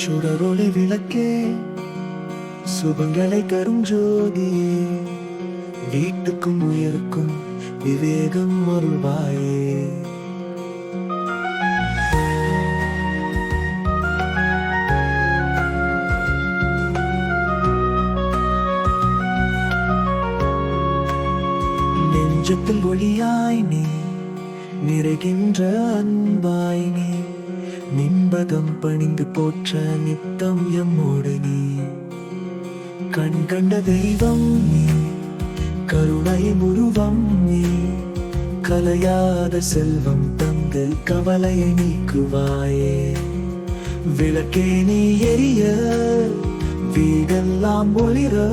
சுடரொளி விளக்கே சுபங்களை தரும் ஜோதியே. வீட்டுக்கும் உயிருக்கும் விவேகம் அருள்வாயே. நெஞ்சத்தில் ஒளியாய் நீ நிறைகின்ற அன்பாய் நீ. நின்பதம் பணிந்து போற்ற நித்தம் எம்மோடு நீ. கண் கண்ட தெய்வம் நீ கருணை உருவம் நீ. கலையாத செல்வம் தந்து கவலையை நீக்குவாயே. விளக்கே நீ எரிய வீடெல்லாம் ஒளிர.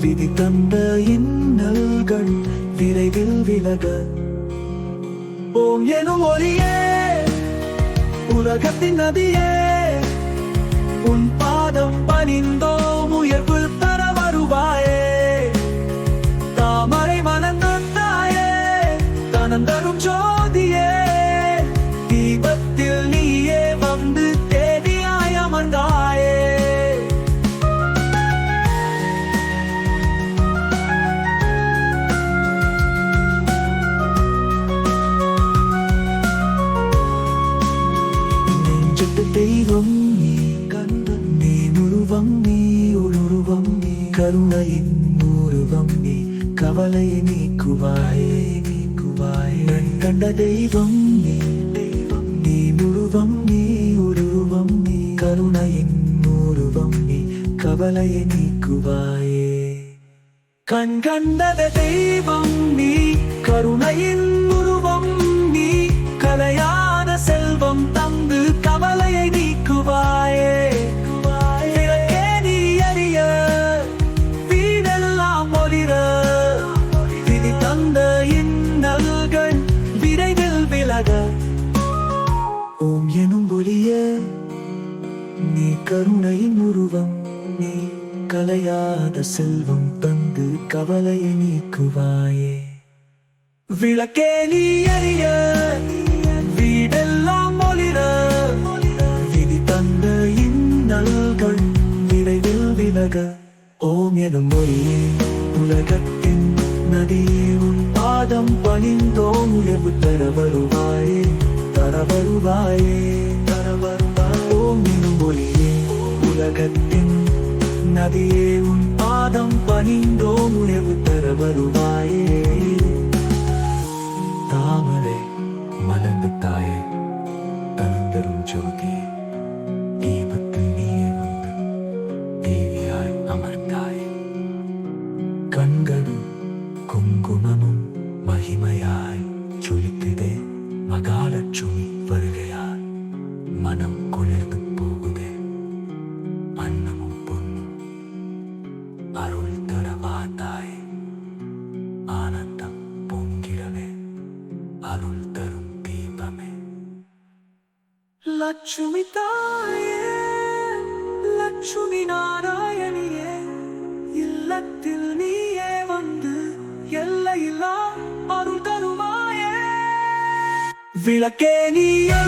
விதி தந்த இன்னல்கள் விரைவில் விலக. ஓம் எனும் ஒளியே. உலகத்தின் நதியே உன் பாதம் பணிந்தோ தெய்வம் நீ கண்டன் நீ உருவம் நீ உருவம் நீ கருணையின் உருவம் நீ கவலையை நீக்குவாயே நீக்குவாயே. கண்ட தெய்வம் நீ தெய்வம் நீ உருவம் நீ உருவம் நீ கருணையின் உருவம் நீ கவலையை நீக்குவாயே. கண் கண்டத தெய்வம் நீ கருணையின் உருவம் நீ கலையா கருணையின் உருவம் நீ கலையாத செல்வம் தந்து கவலையை நீக்குவாயே. விளக்கே நீ அறிய வீடெல்லாம் ஒளிர. விதி தந்த இந்நல்கள் விரைவில் விலக. ஓம் எனும் மொழியே உலகத்தின் நதியே உன் பாதம் பணிந்தோம் உயர்வு தர வருவாயே தர வருவாயே. நதியே உன் பாதம் பணிந்தோ உணவு தர வருவாயே. தாமரை மலர்ந்து தாயே தந்தரும் ஜோதி தீபத்தில் நீயே வந்து தேவியாய் அமர்ந்தாய். கண்களும் குங்குமமும் மகிமையாய் ஜொலிக்குதே மகாலட்சுமி வருகையாய். மனம் லட்சுமி தாயே லட்சுமி நாராயணியே இல்லத்தில் நீயே வந்து எல்லையில்லா அருள் தருமாயே. விளக்கே நீயே